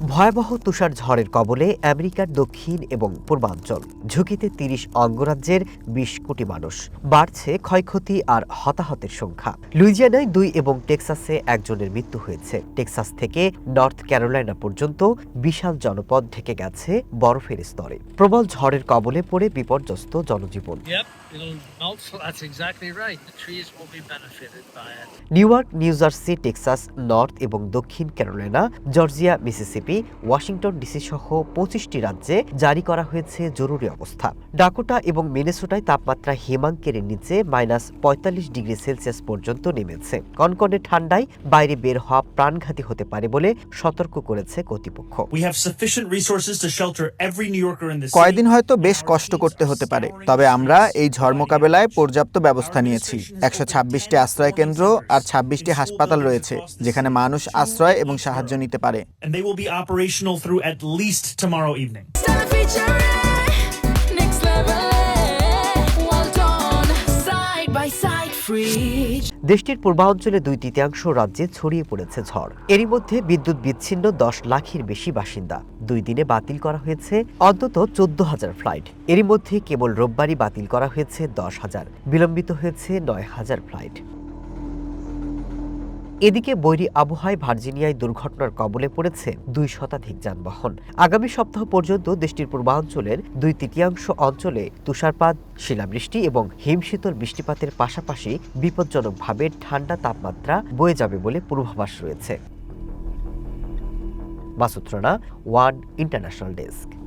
ভয়াবহ তুষার ঝড়ের কবলে আমেরিকার দক্ষিণ এবং পূর্বাঞ্চল। ঝুঁকিতে তিরিশ অঙ্গরাজ্যের বিশ কোটি মানুষ। বাড়ছে ক্ষয়ক্ষতি আর হতাহতের সংখ্যা। লুইজিয়ানায় দুই এবং টেক্সাসে একজনের মৃত্যু হয়েছে। টেক্সাস থেকে নর্থ ক্যারোলাইনা পর্যন্ত বিশাল জনপদ ঢেকে গেছে বরফের স্তরে। প্রবল ঝড়ের কবলে পড়ে বিপর্যস্ত জনজীবন. New York New Jersey Texas North এবং দক্ষিণ Carolina Georgia Mississippi. Washington DC সহ পঁচিশটি রাজ্যে জারি করা হয়েছে জরুরি অবস্থা। ডাকোটা এবং মিনেসোটায় তাপমাত্রা হিমাঙ্কের নিচে মাইনাস পঁয়তাল্লিশ ডিগ্রি সেলসিয়াস পর্যন্ত নেমেছে। কনকনে ঠান্ডায় বাইরে বের হওয়া প্রাণঘাতী হতে পারে বলে সতর্ক করেছে কর্তৃপক্ষ. কয়েকদিন হয়তো বেশ কষ্ট করতে হতে পারে তবে আমরা এই ঝড় মোকাবেলায় পর্যাপ্ত ব্যবস্থা নিয়েছি। একশো ছাব্বিশটি আশ্রয় কেন্দ্র আর ছাব্বিশটি হাসপাতাল রয়েছে যেখানে মানুষ আশ্রয় এবং সাহায্য নিতে পারে। Operational through at least tomorrow evening. দেশটির পূর্বাঞ্চলে দুই তৃতীয়াংশ রাজ্যে ছড়িয়ে পড়েছে ঝড়। এরই মধ্যে বিদ্যুৎ বিচ্ছিন্ন দশ লাখের বেশি বাসিন্দা। দুই দিনে বাতিল করা হয়েছে অন্তত চোদ্দ হাজার ফ্লাইট। এরই মধ্যে কেবল রোববারই বাতিল করা হয়েছে দশ হাজার। বিলম্বিত হয়েছে নয় হাজার ফ্লাইট। এদিকে বৈরী আবহাওয়ায় ভার্জিনিয়ায় দুর্ঘটনার কবলে পড়েছে দুই শতাধিক যানবাহন। আগামী সপ্তাহ পর্যন্ত দেশটির পূর্বাঞ্চলের দুই তৃতীয়াংশ অঞ্চলে তুষারপাত, শিলাবৃষ্টি এবং হিমশীতল বৃষ্টিপাতের পাশাপাশি বিপজ্জনকভাবে ঠান্ডা তাপমাত্রা বয়ে যাবে বলে পূর্বাভাস রয়েছে। Masud one international desk.